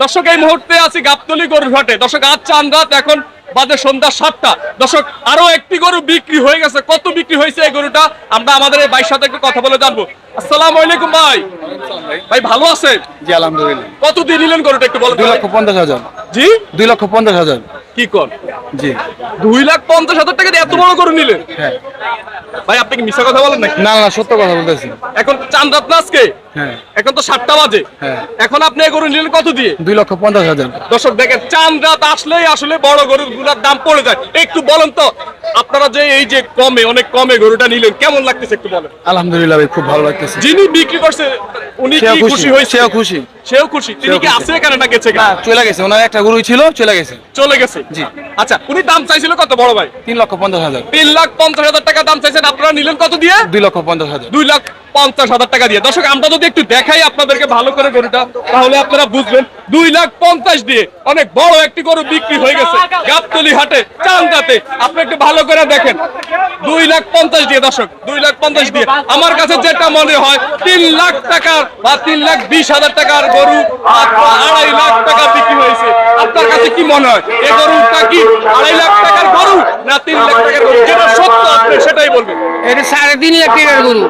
দর্শক এই মুহূর্তে আছি গাবতলি গরুর ঘাটে দর্শক আজ চান রাত এখন বাদে সন্ধ্যা সাতটা। দর্শক আরও একটি গরু বিক্রি হয়ে গেছে। কত বিক্রি হয়েছে এই গরুটা? আমরা আমাদের এই ভাইয়ের সাথে একটু কথা বলে জানব। আসসালামু আলাইকুম ভাই। ভাই ভালো আছেন? জি আলহামদুলিল্লাহ। কত দিয়ে নিলেন গরুটা একটু বলেন দুই লক্ষ পঞ্চাশ হাজার। জি? দুই লক্ষ পঞ্চাশ হাজার। কি কর জি। দুই লাখ পঞ্চাশ হাজার টাকা দিয়ে এত বড় গরু নিলেন? হ্যাঁ। ভাই আপনি কি মিশা কথা বলেন নাকি? না না সত্য কথা বলতেছি। এখন চান রাত না আজকে? এখন তো সাতটা বাজে। হ্যাঁ। এখন আপনি এই গরু নিলেন কত দিয়ে? দুই লক্ষ পঞ্চাশ হাজার। দর্শক দেখেন চান রাত আসলেই আসলে বড় গরুগুলোর দাম পড়ে যায়। একটু বলেন তো আপনারা যে এই যে কমে অনেক কমে গরুটা নিলেন কেমন লাগতেছে একটু বলেন? আলহামদুলিল্লাহ খুব ভালো লাগতেছে। যিনি বিক্রি করছে উনি কি খুশি হয়েছে? সেও খুশি। সেও খুশি। তিনি কি। আছে এখানে না গেছে না চলে গেছে। ওনার একটা গরুই ছিল চলে গেছে। চলে গেছে? জি। আচ্ছা উনি দাম চাইছিল কত বড় ভাই? তিন লক্ষ পঞ্চাশ হাজার। তিন লাখ পঞ্চাশ হাজার টাকা দাম চাইছেন আপনারা নিলেন কত দিয়ে? দুই লক্ষ পঞ্চাশ হাজার। দুই লাখ পঞ্চাশ হাজার টাকা দিয়ে। দর্শক আমরা যদি একটু দেখাই আপনাদেরকে ভালো করে গরুটা। তাহলে আপনারা বুঝবেন, দুই লাখ পঞ্চাশ দিয়ে অনেক বড় একটি গরু বিক্রি হয়ে গেছে গাবতলি হাটে, চান্দাতে। আপনি একটু ভালো করে দেখেন। দুই লাখ পঞ্চাশ দিয়ে, দর্শক, দুই লাখ পঞ্চাশ দিয়ে। আমার কাছে যেটা মনে হয়, তিন লাখ টাকার বা তিন লাখ বিশ হাজার টাকার গরু আড়াই লাখ টাকা বিক্রি হয়েছে। আপনার কাছে কি মনে হয়, এ গরুটা কি আড়াই লাখ টাকার গরু না তিন লাখ টাকার গরু? যেটা সত্য আপনি সেটাই বলবেন। এটা সাড়ে তিন লাখ টাকার গরু।